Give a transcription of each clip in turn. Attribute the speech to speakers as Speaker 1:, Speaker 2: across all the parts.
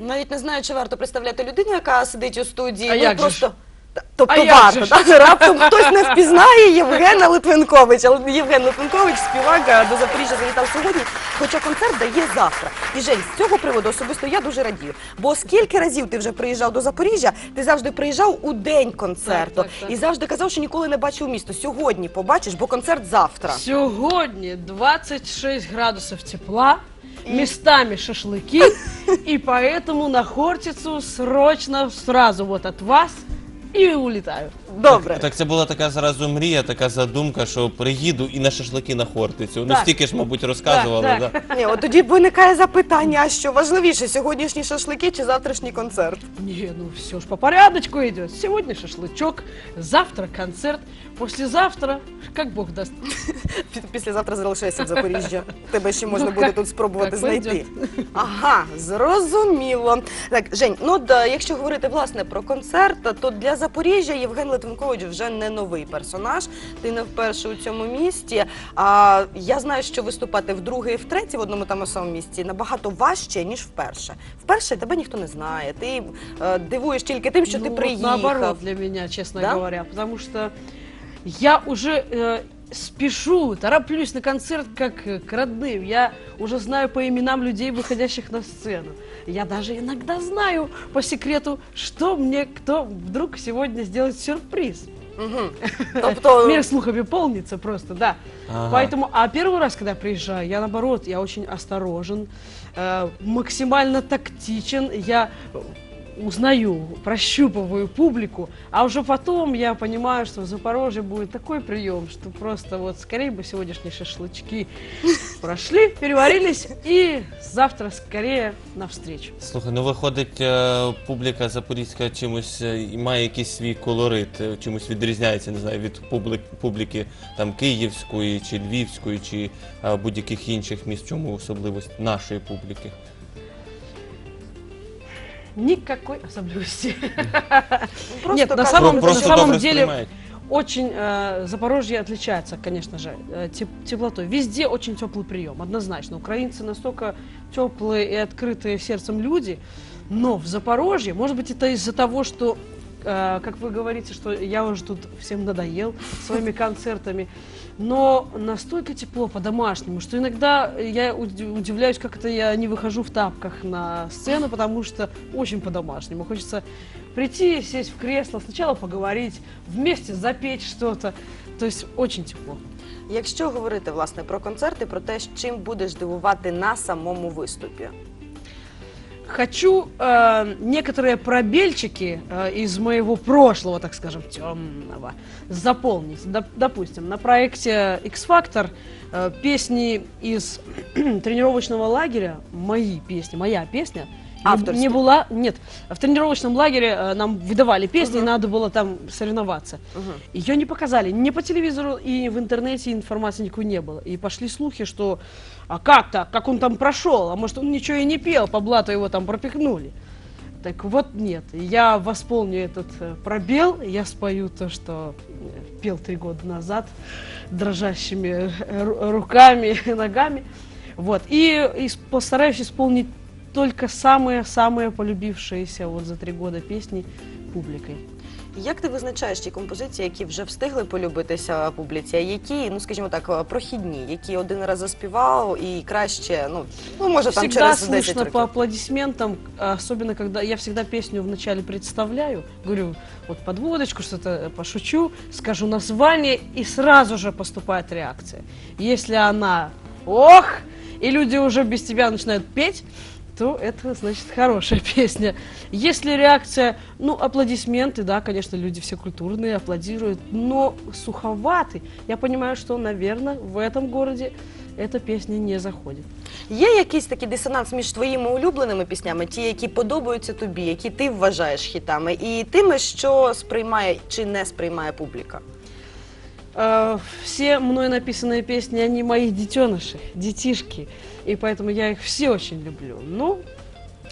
Speaker 1: Навіть не знаю, чи варто представляти людину, яка сидить у студії.
Speaker 2: А
Speaker 1: ну,
Speaker 2: як же
Speaker 1: просто...
Speaker 2: ж?
Speaker 1: Тобто
Speaker 2: А як
Speaker 1: варто,
Speaker 2: же ж?
Speaker 1: так? раптом хтось не впізнає Євгена Литвинковича. Але Євген Литвинкович, співак, до Запоріжжя завітав сьогодні, хоча концерт дає завтра. І Жень, з цього приводу особисто я дуже радію. Бо скільки разів ти вже приїжджав до Запоріжжя, ти завжди приїжджав у день концерту.
Speaker 2: Так, так, так.
Speaker 1: І завжди казав, що ніколи не бачив місто. Сьогодні побачиш, бо концерт завтра.
Speaker 2: Сегодня 26 градусов тепла, местами шашлыки, и поэтому на Хортицу срочно сразу вот от вас и улетаю.
Speaker 1: Добре.
Speaker 3: Так це була така зразу мрія, така задумка, що приїду і на шашлики на Хортицю. Ну
Speaker 2: Так.
Speaker 3: стільки ж, мабуть, розказували.
Speaker 2: Так,
Speaker 3: да?
Speaker 1: Ні, от тоді виникає запитання, а що важливіше, сьогоднішні шашлики чи завтрашній концерт?
Speaker 2: Не, ну все ж по порядочку идет. Сегодня шашлычок, завтра концерт, послезавтра, как бог даст.
Speaker 1: Пі- Післязавтра залишайся в Запоріжжя. Тебе ще можна
Speaker 2: Ну,
Speaker 1: буде
Speaker 2: як-
Speaker 1: тут спробувати
Speaker 2: як
Speaker 1: знайти. Ага, зрозуміло. Так, Жень, ну от, е, якщо говорити власне про концерт, то для Запоріжжя Євген Литвинкович вже не новий персонаж. Ти не вперше у цьому місті. А я знаю, що виступати вдруге і втретє в одному тому самому місці набагато важче ніж вперше. Вперше тебе ніхто не знає. Ти е, дивуєш тільки тим, що
Speaker 2: Ну,
Speaker 1: ти приїхав.
Speaker 2: наоборот для мене, чесно
Speaker 1: Да?
Speaker 2: говоря, тому що я вже. э, спешу, тороплюсь на концерт как э, к родным. Я уже знаю по именам людей, выходящих на сцену. Я даже иногда знаю по секрету, что мне кто вдруг сегодня сделает сюрприз. Мир слухами полнится просто, да.
Speaker 3: Ага.
Speaker 2: Поэтому, а первый раз, когда я приезжаю, я наоборот, я очень осторожен, э, максимально тактичен, я узнаю, прощупываю публику, а уже потом я понимаю, что в Запорожье будет такой прием, что просто вот скорее бы сегодняшние шашлычки прошли, переварились, и завтра скорее навстречу.
Speaker 3: Слухай, ну виходить, е, публіка запорізька чимось е, і має якийсь свій колорит, е, чимось відрізняється, не знаю, від публік, публіки там київської чи львівської, чи е, будь-яких інших міст. В Чому особливість нашої публіки?
Speaker 2: Никакой особливости.
Speaker 1: просто
Speaker 2: Нет, на самом-
Speaker 3: просто
Speaker 2: самом деле. Очень э, Запорожье отличается, конечно же, э, теп- теплотой. Везде очень теплый прием, однозначно. Украинцы настолько теплые и открытые сердцем люди, но в Запорожье, может быть, это из-за того, что, э, как вы говорите, что я уже тут всем надоел своими концертами, но настолько тепло по-домашнему, что иногда я уд- удивляюсь, как это я не выхожу в тапках на сцену, потому что очень по-домашнему. Хочется прийти, сесть в кресло, сначала поговорить, вместе запеть что-то. То есть очень тепло.
Speaker 1: Якщо говорити власне про концерти, про те, чим будеш дивувати на самому виступі.
Speaker 2: Хочу э, некоторые пробельчики э, из моего прошлого, так скажем, темного, заполнить. Доп- допустим, на проекте X-Factor э, песни из тренировочного лагеря, мои песни, моя песня,
Speaker 1: Авторские?
Speaker 2: не была, нет, в тренировочном лагере э, нам выдавали песни, и надо было там соревноваться.
Speaker 1: Мгм.
Speaker 2: Ее не показали ни по телевизору, и в интернете информации никакой не было. И пошли слухи, что а как так, как он там прошел, а может он ничего и не пел, по блату его там пропихнули. Так вот нет, я восполню этот э, пробел, я спою то, что э, пел три года назад дрожащими ру- руками и ногами. Вот. И, ис- постараюсь исполнить только самые-самые полюбившиеся вот за три года песни публикой.
Speaker 1: Як ти визначаєш ті композиції, які вже встигли полюбитися публіці, а які, ну скажімо так, прохідні, які один раз заспівав і краще, ну, ну може там
Speaker 2: всегда
Speaker 1: через 10
Speaker 2: слышно
Speaker 1: років.
Speaker 2: по аплодисментам, особенно когда я всегда песню вначале представляю, говорю, вот подводочку, что-то э, пошучу, скажу название, и сразу же поступает реакция. Если она ох, и люди уже без тебя начинают петь, то это значит хорошая песня. Если реакция, ну, аплодисменты, да, конечно, люди все культурные, аплодируют, но суховатый, я понимаю, что, наверное, в этом городе эта песня не заходит.
Speaker 1: Є якийсь такий дисонанс між твоїми улюбленими піснями, ті, які подобаються тобі, які ти вважаєш хітами, і тими, що сприймає чи не сприймає публіка?
Speaker 2: Э, Все мной написанные песни, они мои детеныши, детишки, и поэтому я их все очень люблю. Ну,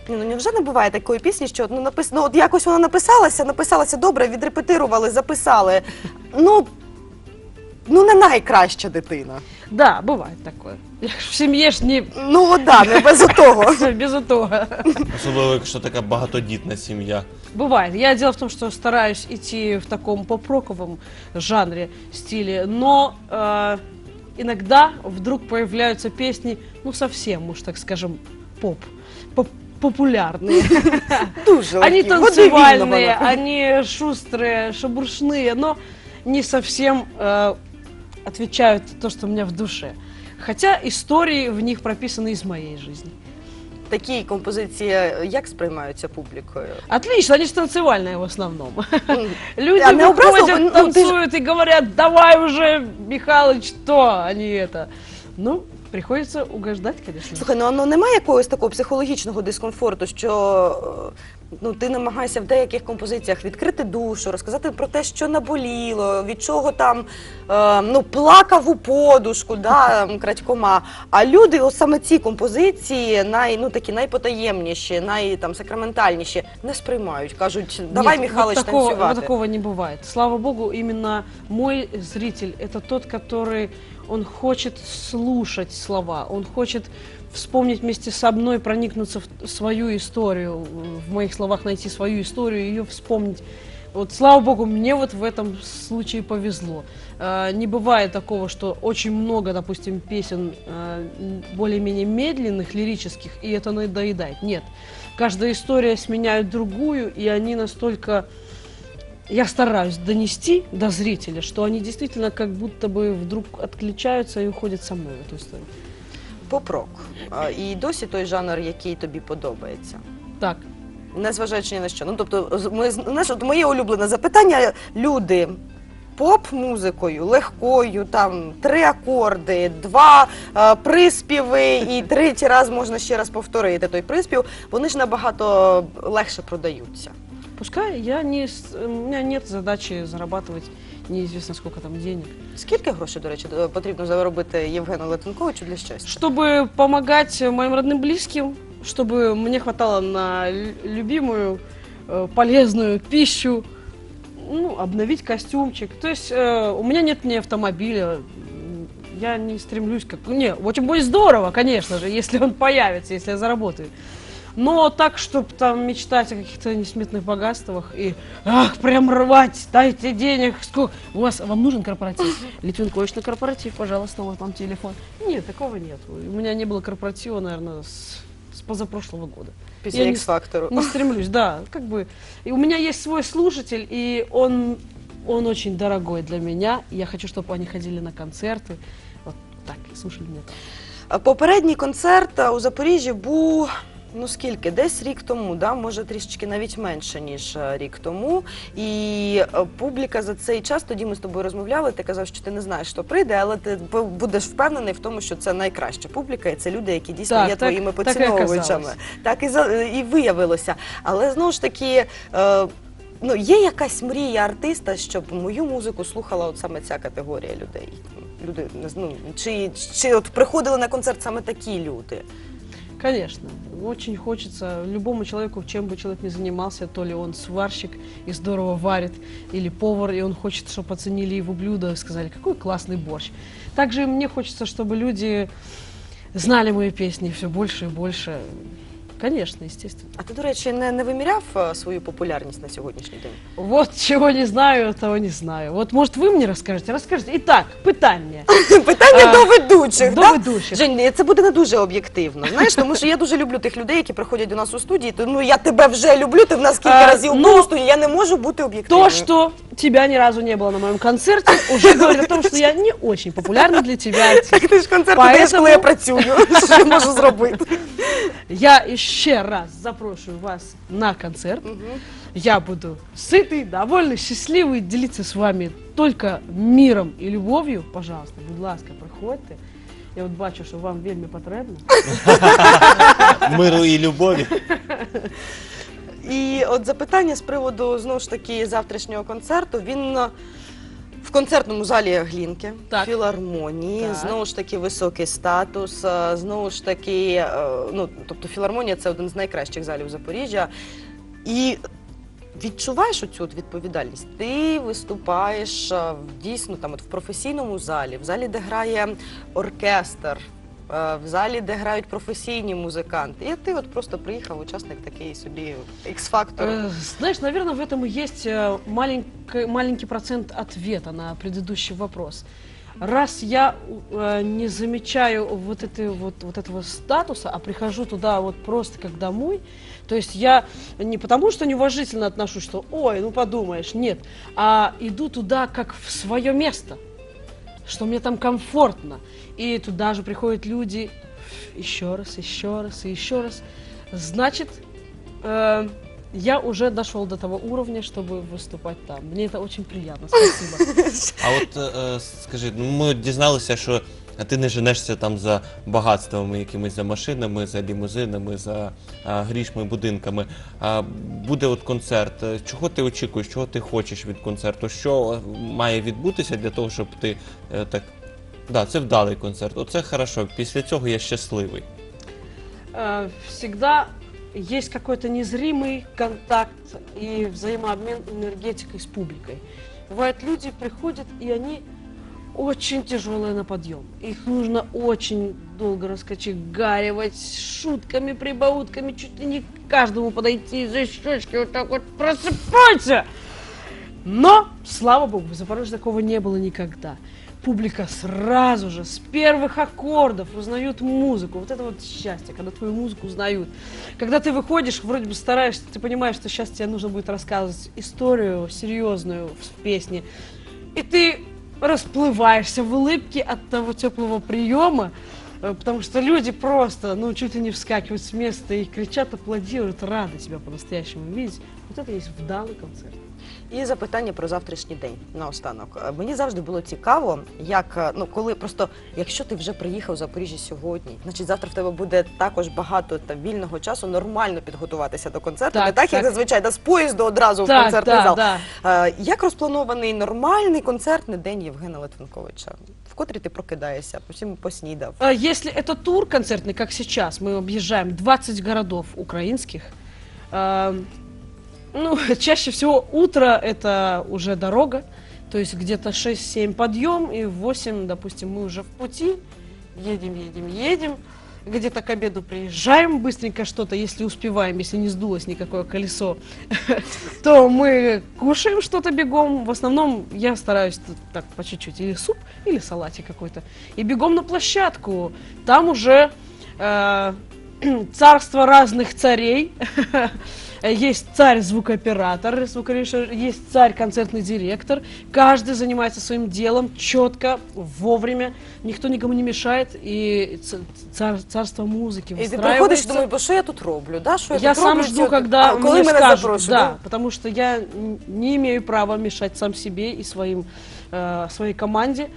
Speaker 1: Ні, ну невже не буває такої пісні, що ну, напис... ну, от якось вона написалася, написалася добре, відрепетирували, записали. Ну, ну не найкраща дитина.
Speaker 2: да, бывает такое. Я ж в семье ж не
Speaker 1: Ну, от да, не без того.
Speaker 2: без того.
Speaker 3: Особливо, якщо така багатодітна сім'я.
Speaker 2: Бывает. Я дело в том, что стараюсь идти в таком поп-роковом жанре, стиле, но э, иногда вдруг появляются песни, ну совсем, уж так скажем, поп, поп популярные. Они танцевальные, они шустрые, шабуршные, но не совсем э, отвечают то, что у меня в душе. Хотя истории в них прописаны из моей жизни.
Speaker 1: Такі композиції як сприймаються публікою?
Speaker 2: Отлично, они же танцевальные в основном. Люди
Speaker 1: А не образово,
Speaker 2: выходят,
Speaker 1: ну, ты же-
Speaker 2: танцуют и говорят, давай уже, Михалыч, то, а не это. Ну, приходится угождать, конечно.
Speaker 1: Слухай, ну ну немає якогось такого психологічного дискомфорту, що е, ну ти намагаєшся в деяких композиціях відкрити душу, розказати про те, що наболіло, від чого там е, ну плакав у подушку, да, м, крадькома. А люди, ось саме ці композиції, най ну такі найпотаємніші, най там сакраментальніші, не сприймають. кажуть, давай,
Speaker 2: Нет,
Speaker 1: Михайлович,
Speaker 2: вот такого,
Speaker 1: танцювати.
Speaker 2: вот такого не бывает. Слава богу, именно мой зритель это тот, который он хочет слушать слова, он хочет вспомнить вместе со мной, проникнуться в свою историю, в моих словах найти свою историю, ее вспомнить. Вот, слава богу, мне вот в этом случае повезло. Э, Не бывает такого, что очень много, допустим, песен м, более-менее медленных, лирических, и это надоедает. Нет. Каждая история сменяет другую, и они настолько... Я стараюсь донести до зрителя, что они действительно как будто бы вдруг отключаются и уходят со мной в эту историю.
Speaker 1: Поп-рок. Е, І досі той жанр, який тобі подобається.
Speaker 2: Так,
Speaker 1: Незважаючи ні на що. Ну тобто, з- ми знаєш, от моє улюблене запитання: люди. Поп-музикою, легкою, там три акорди, два е, приспіви, і третій раз можна ще раз повторити той приспів. Вони ж набагато легше продаються.
Speaker 2: пускай я не... с- У меня нет задачи зарабатывать неизвестно сколько там денег.
Speaker 1: Скільки грошей, до речі, е, потрібно заробити Євгену Летенковичу для щастя?
Speaker 2: Чтобы помогать моим родным близким, чтобы мне хватало на лю- любимую э, полезную пищу, ну, обновить костюмчик. То есть э, у меня нет ни автомобиля, м, я не стремлюсь как... Не, очень будет здорово, конечно же, если он появится, если я заработаю. Но так, чтобы там мечтать о каких-то несметных богатствах и ах, прям рвать, дайте денег, сколько. У вас вам нужен корпоратив? Литвинкович на корпоратив, пожалуйста, вот вам телефон. Нет, такого нет. У меня не было корпоратива, наверное, с, с позапрошлого года.
Speaker 1: Після
Speaker 2: Я не
Speaker 1: X-фактору.
Speaker 2: Не стремлюсь, да, как бы. И у меня есть свой слушатель, и он, он очень дорогой для меня. Я хочу, чтобы они ходили на концерты. Вот так, и слушали меня.
Speaker 1: Е, Попередній концерт е, у Запоріжжі був. Ну скільки? Десь рік тому, да? може трішечки навіть менше, ніж е, рік тому. І е, публіка за цей час, тоді ми з тобою розмовляли, ти казав, що ти не знаєш, що прийде, але ти бу- будеш впевнений в тому, що це найкраща публіка, і це люди, які дійсно
Speaker 2: Так,
Speaker 1: є
Speaker 2: так-
Speaker 1: твоїми
Speaker 2: так і
Speaker 1: поціновувачами.
Speaker 2: оказалось.
Speaker 1: Так і, за- і виявилося. Але знову ж таки. Е, Ну, є якась мрія артиста, щоб мою музику слухала от саме ця категорія людей. Люди не з- ну, чи, чи от приходили на концерт саме такі люди?
Speaker 2: Конечно, очень хочется любому человеку, чем бы человек ни занимался, то ли он сварщик и здорово варит, или повар, и он хочет, чтобы оценили его блюдо сказали, какой классный борщ. Также мне хочется, чтобы люди знали мои песни все больше и больше. Конечно, естественно.
Speaker 1: А ти, до речі, не, не виміряв е, свою популярність на сьогоднішній день?
Speaker 2: Вот чего не знаю, того не знаю. Вот, может, вы мне расскажете? Расскажите. Итак, питание.
Speaker 1: Питання
Speaker 2: А,
Speaker 1: до ведучих.
Speaker 2: до
Speaker 1: да?
Speaker 2: ведучих.
Speaker 1: Жень, це буде не дуже об'єктивно. Знаєш, тому що я дуже люблю тих людей, які приходять до нас у студії. То, ну я тебе вже люблю, ти в нас кілька
Speaker 2: А,
Speaker 1: разів
Speaker 2: ну,
Speaker 1: був у студії, я не можу бути об'єктивною.
Speaker 2: То, что тебя ни разу не было на моем концерте, уже говорит о том, что я не очень популярна для тебя. артист.
Speaker 1: Так ти ж концерт
Speaker 2: Поэтому-
Speaker 1: даєш, коли я працюю. Що я можу зробити?
Speaker 2: Я еще раз запрошую вас на концерт. Я буду сытый, довольный, счастливый, делиться с вами только миром и любовью. Пожалуйста, будь ласка, приходьте. Я от бачу, що вам вельми потрібно.
Speaker 3: Миру і любові.
Speaker 1: І от запитання з приводу знову ж таки завтрашнього концерту. Він е, в концертному залі Глінки,
Speaker 2: Так.
Speaker 1: філармонії,
Speaker 2: Так.
Speaker 1: знову ж таки високий статус, е, знову ж таки, е, ну тобто філармонія це один з найкращих залів Запоріжжя. І відчуваєш оцю от відповідальність. Ти виступаєш е, в- дійсно там от в професійному залі, в залі, де грає оркестр. е, в залі, де грають професійні музиканти. І ти от просто приїхав, учасник такий собі X-фактор.
Speaker 2: Э, Знаешь, наверное, в этом и есть э, маленький, маленький процент ответа на предыдущий вопрос. Раз я э, не замечаю вот, этой, вот, вот этого статуса, а прихожу туда вот просто как домой, то есть я не потому, что неуважительно отношусь, что ой, ну подумаешь, нет, а иду туда как в свое место, что мне там комфортно. И туда же приходят люди еще раз, еще раз и еще раз. Значит, э, я уже дошел до того уровня, чтобы выступать там. Мне это очень приятно. Спасибо.
Speaker 3: А от е, е, скажи, ну ми дізналися, що ти не женешся там за багатствами, якимись за машинами, за лімузинами, за а, грішми, будинками. А буде от концерт. Е, Чого ти очікуєш? Чого ти хочеш від концерту? Що е, має відбутися для того, щоб ти е, так. Да, це вдалий концерт. Оце хорошо. Після цього я щасливий.
Speaker 2: Э, Всегда есть какой-то незримый контакт и взаимообмен энергетикой с публикой. Бывают, люди приходят, и они очень тяжелые на подъем. Их нужно очень долго раскочегаривать шутками, прибаутками, чуть ли не к каждому подойти за щечки, вот так вот просыпайся! Но, слава богу, в Запорожье такого не было никогда. Публика сразу же, с первых аккордов узнают музыку. Вот это вот счастье, когда твою музыку узнают. Когда ты выходишь, вроде бы стараешься, ты понимаешь, что сейчас тебе нужно будет рассказывать историю серьезную в песне. И ты расплываешься в улыбке от того теплого приема, э, потому что люди просто, ну, чуть ли не вскакивают с места и кричат, аплодируют, рады тебя по-настоящему видеть. Вот это есть вдалый концерт.
Speaker 1: І запитання про завтрашній день наостанок. Е, Мені завжди було цікаво, як е, ну коли просто якщо ти вже приїхав в Запоріжжя сьогодні, значить завтра в тебе буде також багато та вільного часу нормально підготуватися до концерту.
Speaker 2: Так,
Speaker 1: не так, як
Speaker 2: так.
Speaker 1: зазвичай да, з поїзду одразу в
Speaker 2: Так,
Speaker 1: концертний
Speaker 2: да,
Speaker 1: зал.
Speaker 2: да.
Speaker 1: Е, Як розпланований нормальний концертний день Євгена Литвинковича? В котрі ти прокидаєшся, потім поснідав.
Speaker 2: А Если это тур концертный, как сейчас, мы объезжаем 20 городов украинских, эм, Ну, чаще всего утро это уже дорога, то есть где-то 6-7 подъем, и в 8, допустим, мы уже в пути, едем, едем, едем, где-то к обеду приезжаем, быстренько что-то, если успеваем, если не сдулось никакое колесо, то мы кушаем что-то бегом. В основном я стараюсь так по чуть-чуть, или суп, или салатик какой-то. И бегом на площадку. Там уже э, царство разных царей. Есть царь-звукооператор, звукорежиссер, есть царь-концертный директор. Каждый занимается своим делом четко, вовремя. Никто никому не мешает. И ц- цар- царство музыки
Speaker 1: І ти приходиш і
Speaker 2: выстраивается.
Speaker 1: думаєш, бо що я тут роблю? Да? Що я,
Speaker 2: Я
Speaker 1: тут
Speaker 2: сам
Speaker 1: роблю?
Speaker 2: жду,
Speaker 1: Ці-
Speaker 2: когда
Speaker 1: а, коли
Speaker 2: мне
Speaker 1: мене
Speaker 2: скажут,
Speaker 1: запрошують.
Speaker 2: да, потому что я н- не имею права мешать сам себе и своим, э, своей команде.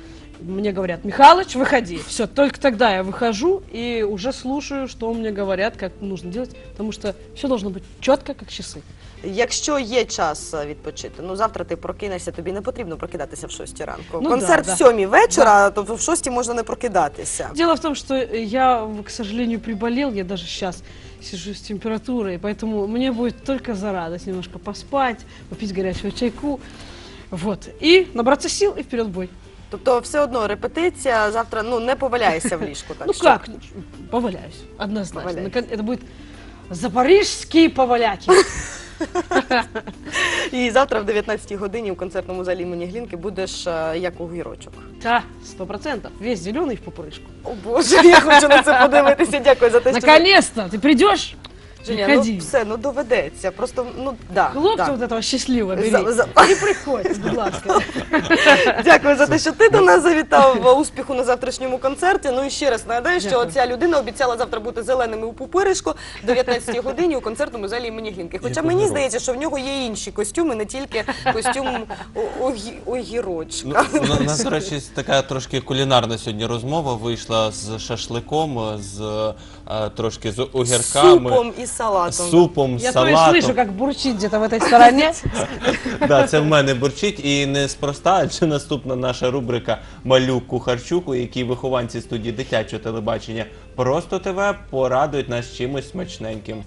Speaker 2: Мне говорят, Михалыч, выходи. Все, только тогда я выхожу и уже слушаю, что мне говорят, как нужно делать, потому что все должно быть четко, как часы.
Speaker 1: Якщо є час е, відпочити, ну завтра ти прокинешся, тобі не потрібно прокидатися в 6 ранку.
Speaker 2: Ну
Speaker 1: Концерт
Speaker 2: да,
Speaker 1: в
Speaker 2: да.
Speaker 1: 7 вечора, то в 6 можна не прокидатися.
Speaker 2: Дело в том, что я, к сожалению, приболел, я даже сейчас сижу с температурой, поэтому мне будет только за радость немножко поспать, попить горячего чайку, вот, и набраться сил и вперед в бой.
Speaker 1: Тобто все одно репетиція завтра ну не поваляєшся в ліжку. Так
Speaker 2: Ну
Speaker 1: що.
Speaker 2: как? Поваляюсь, однозначно.
Speaker 1: Поваляйся.
Speaker 2: Након- Это будет запорижские поваляки.
Speaker 1: І завтра в 19 годині у концертному залі імені Глінки будеш е, як у гірочок.
Speaker 2: Да, сто процентов. Весь зеленый в пупырышку.
Speaker 1: О Боже, я хочу на це подивитися. Дякую за те, що
Speaker 2: Наконец-то ты придешь?
Speaker 1: Женя,
Speaker 2: Приходи.
Speaker 1: ну все, ну доведеться. Просто ну да.
Speaker 2: Хлопца
Speaker 1: да.
Speaker 2: вот этого счастливого бери.
Speaker 1: За- за-
Speaker 2: И приходь, будь ласка.
Speaker 1: Дякую за те, що ти до нас завітав. Успіху на завтрашньому концерті. Ну і ще раз нагадаю, що
Speaker 2: Дякую.
Speaker 1: ця людина обіцяла завтра бути зеленими у пупиришку в 19 годині у концертному залі імені Глінки. Хоча мені здається, що в нього є інші костюми, не тільки костюм о- огі-
Speaker 3: Ну,
Speaker 1: огірочка.
Speaker 3: у нас, до речі, така трошки кулінарна сьогодні розмова вийшла з шашликом, з е, трошки з огірками,
Speaker 1: Супом і салатом.
Speaker 3: супом,
Speaker 2: Я то и
Speaker 3: салатом.
Speaker 2: слышу, как бурчит где-то в этой стороне.
Speaker 3: Да, це в мене бурчить і неспроста, адже наступна наша рубрика Малюк Кухарчук, у якій вихованці студії дитячого телебачення просто ТВ порадують нас чимось смачненьким.